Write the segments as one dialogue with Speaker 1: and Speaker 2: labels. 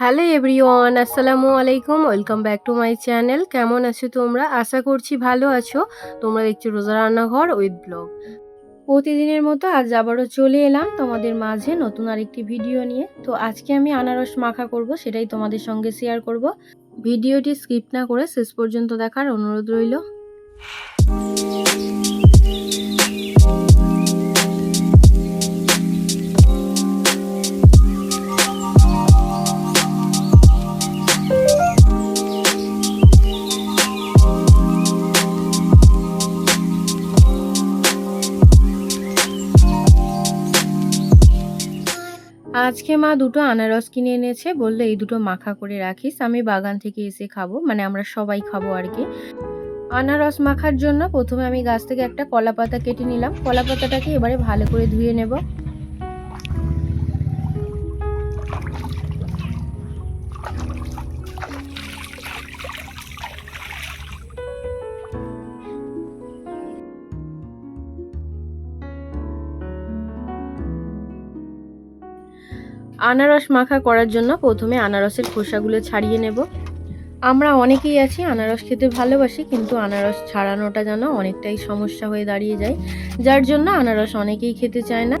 Speaker 1: Hello everyone, আসসালামু আলাইকুম, welcome back to my channel. কেমন আছো তোমরা? আশা করছি ভালো আছো। তোমরা দেখছ রোজা রান্নাঘর উইথ ব্লগ। প্রতিদিনের মতো আজ আবারও চলে এলাম তোমাদের মাঝে নতুন আরেকটি ভিডিও নিয়ে। তো আজকে আমি আনারস মাখা করব, সেটাই তোমাদের সঙ্গে শেয়ার করব। ভিডিওটি স্কিপ না করে শেষ পর্যন্ত দেখার অনুরোধ রইল। আজকে মা দুটো আনারস কিনে এনেছে, বলল এই দুটো মাখা করে রাখিস, আমি বাগান থেকে এসে খাব মানে আমরা সবাই খাব আর কি। আনারস মাখার জন্য প্রথমে আমি গাছ থেকে একটা কলা পাতা কেটে নিলাম কলা পাতাটাকে এবারে ভালো করে ধুয়ে নেব। আনারস মাখা করার জন্য প্রথমে আনারসের খোসাগুলো ছাড়িয়ে নেব। আমরা অনেকেই আছি আনারস খেতে ভালোবাসি, কিন্তু আনারস ছাড়ানোটা যেন অনেকটাই সমস্যা হয়ে দাঁড়িয়ে যায়, যার জন্য আনারস অনেকেই খেতে চায় না।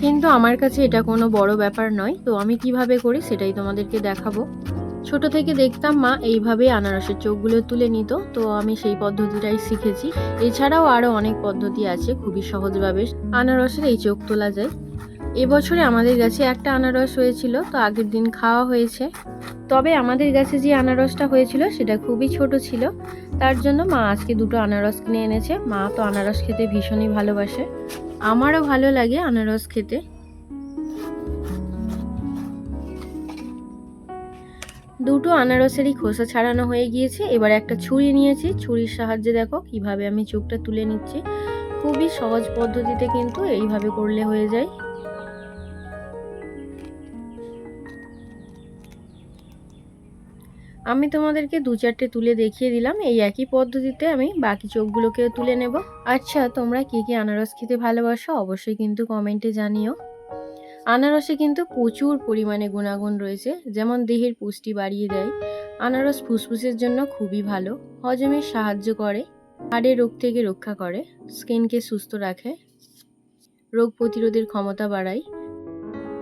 Speaker 1: কিন্তু আমার কাছে এটা কোনো বড় ব্যাপার নয়, তো আমি কীভাবে করি সেটাই তোমাদেরকে দেখাবো। ছোট থেকে দেখতাম মা এইভাবে আনারসের চোখগুলো তুলে নিত, তো আমি সেই পদ্ধতিটাই শিখেছি। এছাড়াও আরও অনেক পদ্ধতি আছে, খুবই সহজভাবে আনারসের এই চোখ তোলা যায়। এবছরে আমাদের গাছে একটা আনারস হয়েছিল, তো আগের দিন খাওয়া হয়েছে। তবে আমাদের গাছে যে আনারসটা হয়েছিল, সেটা খুবই ছোট ছিল। তার জন্য মা আজকে দুটো আনারস কিনে এনেছে। মা তো আনারস খেতে ভীষণই ভালোবাসে। আমারও ভালো লাগে আনারস খেতে। দুটো আনারসেরই খোসা ছাড়ানো হয়ে গিয়েছে। এবার একটা ছুরি নিয়েছি। ছুরির সাহায্যে দেখো কীভাবে আমি চোখটা তুলে নিচ্ছি। খুবই সহজ পদ্ধতিতে কিন্তু এইভাবে করলে হয়ে যায়। আমি তোমাদেরকে দু চারটে তুলে দেখিয়ে দিলাম, এই একই পদ্ধতিতে আমি বাকি চোখগুলোকেও তুলে নেব। আচ্ছা তোমরা কে কে আনারস খেতে ভালোবাসো অবশ্যই কিন্তু কমেন্টে জানিও। আনারসে কিন্তু প্রচুর পরিমাণে গুণাগুণ রয়েছে, যেমন দেহের পুষ্টি বাড়িয়ে দেয়। আনারস ফুসফুসের জন্য খুবই ভালো, হজমে সাহায্য করে হাড়ের রোগ থেকে রক্ষা করে, স্কিনকে সুস্থ রাখে, রোগ প্রতিরোধের ক্ষমতা বাড়ায়।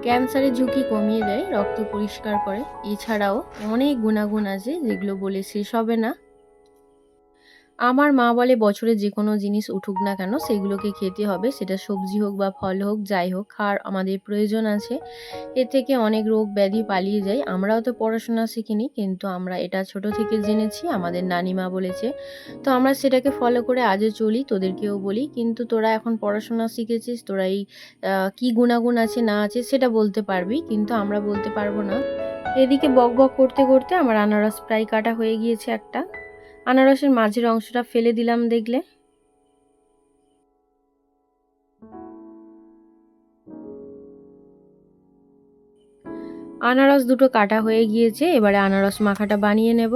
Speaker 1: ক্যান্সারের ঝুঁকি কমিয়ে দেয়, রক্ত পরিষ্কার করে। এছাড়াও অনেক গুণাগুণ আছে যেগুলো বলে শেষ হবে না আমার মা বলে বছরে যে কোনো জিনিস উঠুক না কেন, সেগুলোকে খেতে হবে। সেটা সবজি হোক বা ফল হোক, যাই হোক, খাওয়ার আমাদের প্রয়োজন আছে। এর থেকে অনেক রোগ ব্যাধি পালিয়ে যায়। আমরাও তো পড়াশোনা শিখিনি, কিন্তু আমরা এটা ছোট থেকে জেনেছি, আমাদের নানিমা বলেছে। তো আমরা সেটাকে ফলো করে আজও চলি, তোদেরকেও বলি। কিন্তু তোরা এখন পড়াশোনা শিখেছিস, তোরা এই কী গুণাগুণ আছে, না আছে, সেটা বলতে পারবি, কিন্তু আমরা বলতে পারব না। এদিকে বক বক করতে করতে আমার আনারস প্রায় কাটা হয়ে গিয়েছে একটা। আনারসের মাঝের অংশটা ফেলে দিলাম দেখলে। আনারস দুটো কাটা হয়ে গিয়েছে, এবারে আনারস মাখাটা বানিয়ে নেব।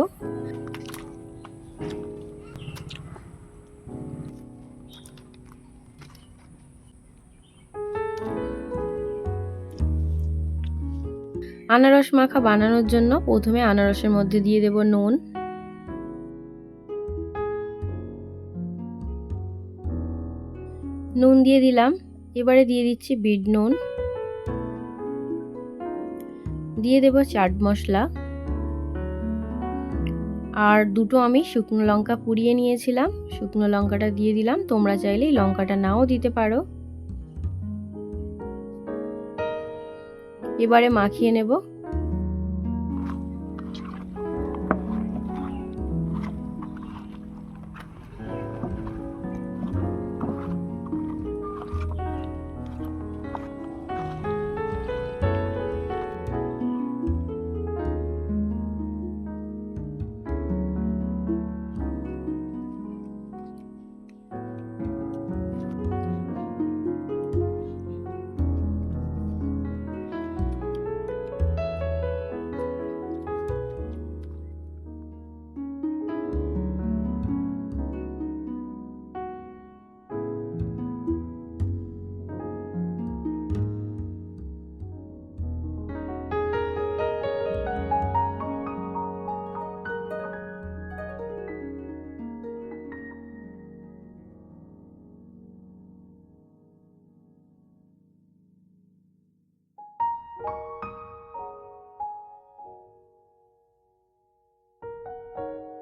Speaker 1: আনারস মাখা বানানোর জন্য প্রথমে আনারসের মধ্যে দিয়ে দেব নুন। নুন দিয়ে দিলাম। এবারে দিয়ে দিচ্ছি বিট নুন। দিয়ে দেব চাট মশলা। আর দুটো আমি শুকনো লঙ্কা পুড়িয়ে নিয়েছিলাম। শুকনো লঙ্কাটা দিয়ে দিলাম। তোমরা চাইলে লঙ্কাটা নাও দিতে পারো। এবারে মাখিয়ে নেব।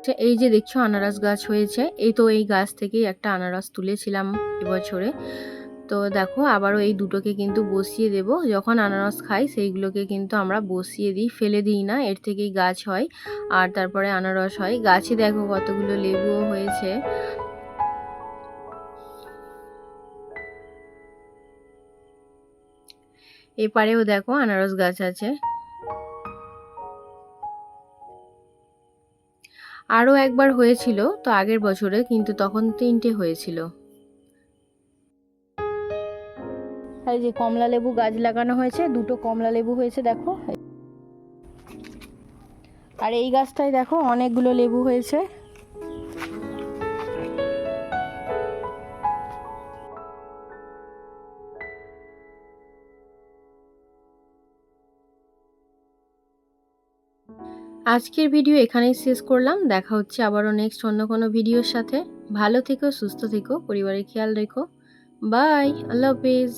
Speaker 1: হচ্ছে এই যে দেখছ আনারস গাছ হয়েছে, এই তো এই গাছ থেকেই একটা আনারস তুলেছিলাম এবছরে। তো দেখো, আবারও এই দুটোকে কিন্তু বসিয়ে দেব। যখন আনারস খাই, সেইগুলোকে কিন্তু আমরা বসিয়ে দিই, ফেলে দিই না, এর থেকেই গাছ হয়। আর তারপরে আনারস হয়। গাছে দেখো কতগুলো লেবুও হয়েছে। এপারেও দেখো আনারস গাছ আছে। আরও একবার হয়েছিল তো আগের বছরে, কিন্তু তখন তিনটে হয়েছিল। এই যে কমলা লেবু গাছ লাগানো হয়েছে, দুটো কমলা লেবু হয়েছে, দেখো। আর এই গাছটায় দেখো, অনেকগুলো লেবু হয়েছে। আজকের ভিডিও এখানেই শেষ করলাম। দেখা হচ্ছে আবারও নেক্সট অন্য কোনো ভিডিওর সাথে। ভালো থেকো, সুস্থ থেকো, পরিবারের খেয়াল রেখো। বাই আল্লাহ হাফিজ